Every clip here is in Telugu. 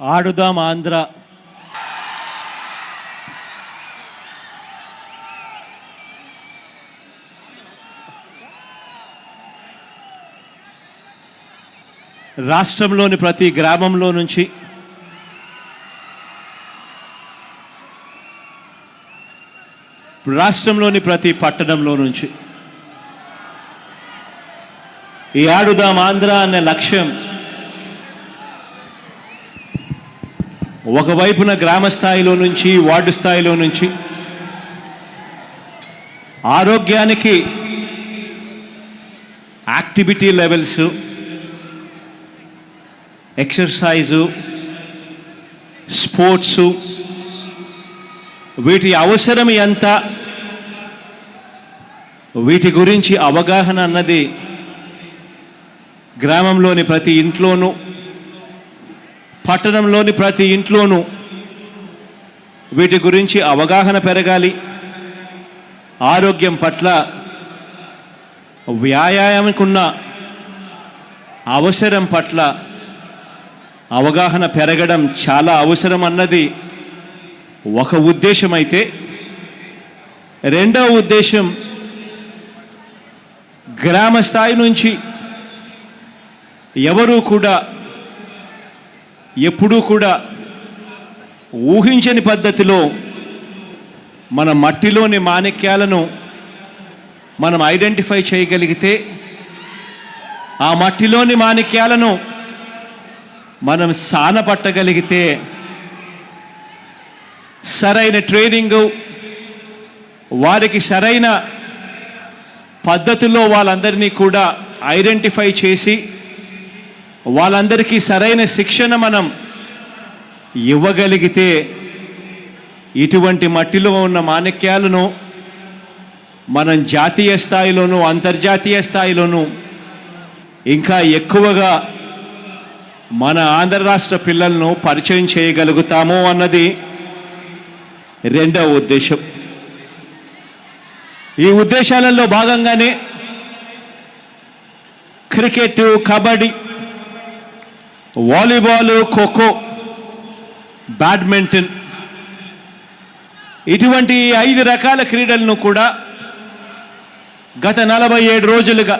ఆడుదాం ఆంధ్ర. రాష్ట్రంలోని ప్రతి గ్రామంలో నుంచి రాష్ట్రంలోని ప్రతి పట్టణంలో నుంచి ఈ ఆడుదాం ఆంధ్ర అనే లక్ష్యం ఒకవైపున గ్రామ స్థాయిలో నుంచి వార్డు స్థాయిలో నుంచి ఆరోగ్యానికి యాక్టివిటీ లెవెల్స్ ఎక్సర్సైజు స్పోర్ట్సు వీటి అవసరం ఎంత వీటి గురించి అవగాహన అన్నది గ్రామంలోని ప్రతి ఇంట్లోనూ పట్టణంలోని ప్రతి ఇంట్లోనూ వీటి గురించి అవగాహన పెరగాలి. ఆరోగ్యం పట్ల వ్యాయామంకున్న అవసరం పట్ల అవగాహన పెరగడం చాలా అవసరం అన్నది ఒక ఉద్దేశం అయితే రెండవ ఉద్దేశం గ్రామ స్థాయి నుంచి ఎవరూ కూడా ఎప్పుడూ కూడా ఊహించని పద్ధతిలో మన మట్టిలోని మాణిక్యాలను మనం ఐడెంటిఫై చేయగలిగితే ఆ మట్టిలోని మాణిక్యాలను మనం సానపట్టగలిగితే సరైన ట్రైనింగు వారికి సరైన పద్ధతిలో వాళ్ళందరినీ కూడా ఐడెంటిఫై చేసి వాళ్ళందరికీ సరైన శిక్షణ మనం ఇవ్వగలిగితే ఇటువంటి మట్టిలో ఉన్న మాణిక్యాలను మనం జాతీయ స్థాయిలోనూ అంతర్జాతీయ స్థాయిలోనూ ఇంకా ఎక్కువగా మన ఆంధ్ర రాష్ట్ర పిల్లలను పరిచయం చేయగలుగుతాము అన్నది రెండవ ఉద్దేశం. ఈ ఉద్దేశాలలో భాగంగానే cricket kabaddi volleyball kho kho badminton. ఇటువంటి ఐదు రకాల క్రీడలను కూడా గత నలభై ఏడు రోజులుగా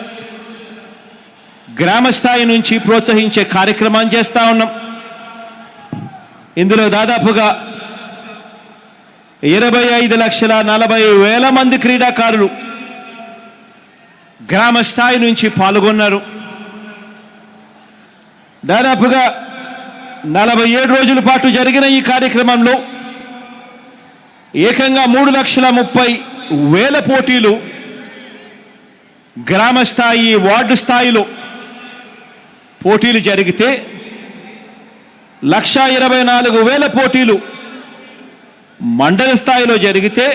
గ్రామ స్థాయి నుంచి ప్రోత్సహించే కార్యక్రమాన్ని చేస్తూ ఉన్నాం. ఇందులో దాదాపుగా ఇరవై ఐదు లక్షల నలభై వేల మంది క్రీడాకారులు గ్రామ స్థాయి నుంచి పాల్గొన్నారు. దాదాపుగా నలభై ఏడు రోజుల పాటు జరిగిన ఈ కార్యక్రమంలో ఏకంగా మూడు లక్షల ముప్పై వేల పోటీలు గ్రామ స్థాయి వార్డు స్థాయిలో పోటీలు జరిగితే లక్షా ఇరవై నాలుగు వేల పోటీలు మండల స్థాయిలో జరిగితే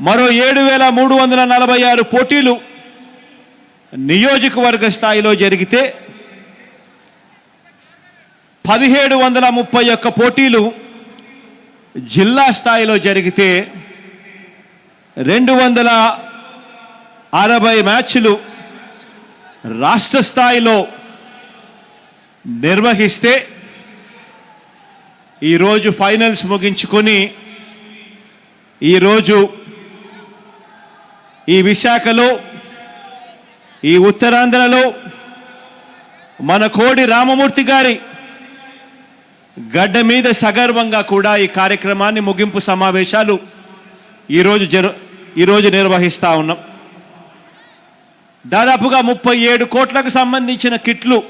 మరో ఏడు వేల మూడు వందల నలభై ఆరు పోటీలు నియోజకవర్గ స్థాయిలో జరిగితే పదిహేడు వందల ముప్పై ఒక్క పోటీలు జిల్లా స్థాయిలో జరిగితే రెండు వందల అరవై మ్యాచ్లు రాష్ట్ర స్థాయిలో నిర్వహిస్తే ఈరోజు ఫైనల్స్ ముగించుకొని ఈరోజు ఈ విశాఖలో ఈ ఉత్తరాంధ్రలో మన కోడి రామమూర్తి గారి గడ్డ మీద సగర్వంగా కూడా ఈ కార్యక్రమాన్ని ముగింపు సమావేశాలు ఈరోజు జరు ఈరోజు నిర్వహిస్తూ ఉన్నాం. దాదాపుగా ముప్పై ఏడు కోట్లకు సంబంధించిన కిట్లు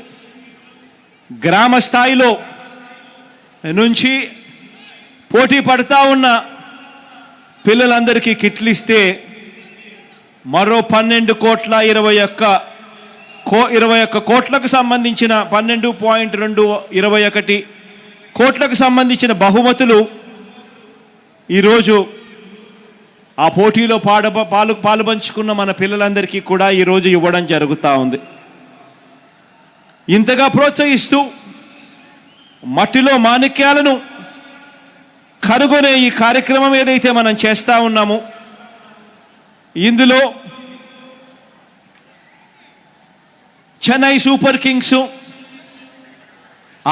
గ్రామ స్థాయిలో నుంచి పోటీ పడుతూ ఉన్న పిల్లలందరికీ కిట్లు ఇస్తే మరో పన్నెండు కోట్ల ఇరవై ఒక్క కో ఇరవై ఒక్క కోట్లకు సంబంధించిన పన్నెండు పాయింట్ రెండు ఇరవై ఒకటి కోట్లకు సంబంధించిన బహుమతులు ఈరోజు ఆ పోటీలో పాడ పాలు పాలుపంచుకున్న మన పిల్లలందరికీ కూడా ఈరోజు ఇవ్వడం జరుగుతూ ఉంది. ఇంతగా ప్రోత్సహిస్తూ మట్టిలో మాణిక్యాలను కనుగొనే ఈ కార్యక్రమం ఏదైతే మనం చేస్తూ ఉన్నామో ఇందులో Chennai super kings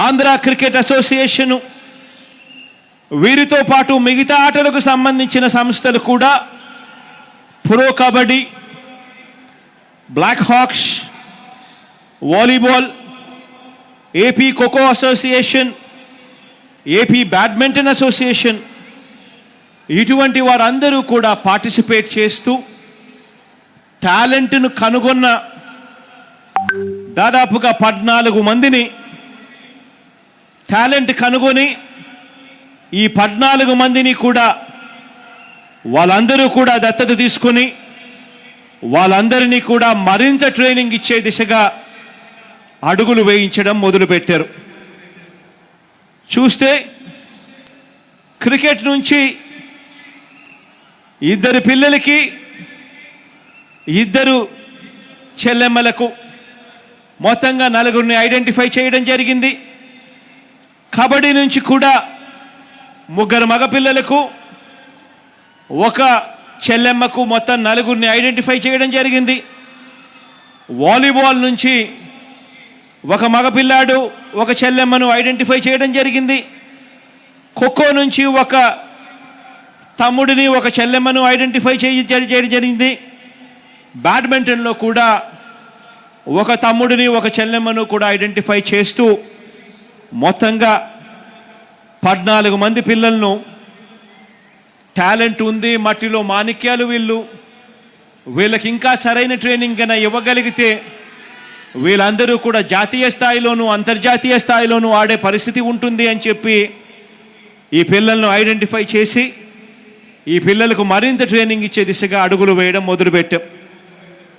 Andhra cricket association. వీరితో పాటు మిగతా ఆటలకు సంబంధించిన సంస్థలు కూడా pro kabaddi black hawks volleyball AP kho kho association AP badminton association ఇటువంటి వారందరూ కూడా పార్టిసిపేట్ చేస్తూ టాలెంట్ను కనుగొన్న దాదాపుగా పద్నాలుగు మందిని టాలెంట్ కనుగొని ఈ పద్నాలుగు మందిని కూడా వాళ్ళందరూ కూడా దత్తత తీసుకొని వాళ్ళందరినీ కూడా మరింత ట్రైనింగ్ ఇచ్చే దిశగా అడుగులు వేయించడం మొదలుపెట్టారు. చూస్తే క్రికెట్ నుంచి ఇద్దరు పిల్లలకి ఇద్దరు చెల్లెమ్మలకు మొత్తంగా నలుగురిని ఐడెంటిఫై చేయడం జరిగింది. కబడ్డీ నుంచి కూడా ముగ్గురు మగపిల్లలకు ఒక చెల్లెమ్మకు మొత్తం నలుగురిని ఐడెంటిఫై చేయడం జరిగింది. వాలీబాల్ నుంచి ఒక మగపిల్లాడు ఒక చెల్లెమ్మను ఐడెంటిఫై చేయడం జరిగింది. ఖోఖో నుంచి ఒక తమ్ముడిని ఒక చెల్లెమ్మను ఐడెంటిఫై చేయ జరి- చేయడం జరిగింది. బ్యాడ్మింటన్లో కూడా ఒక తమ్ముడిని ఒక చెల్లెమ్మను కూడా ఐడెంటిఫై చేస్తూ మొత్తంగా పద్నాలుగు మంది పిల్లలను టాలెంట్ ఉంది మట్టిలో మాణిక్యాలు వీళ్ళు. వీళ్ళకి ఇంకా సరైన ట్రైనింగ్ కన్నా ఇవ్వగలిగితే వీళ్ళందరూ కూడా జాతీయ స్థాయిలోనూ అంతర్జాతీయ స్థాయిలోనూ ఆడే పరిస్థితి ఉంటుంది అని చెప్పి ఈ పిల్లలను ఐడెంటిఫై చేసి ఈ పిల్లలకు మరింత ట్రైనింగ్ ఇచ్చే దిశగా అడుగులు వేయడం మొదలుపెట్టాం.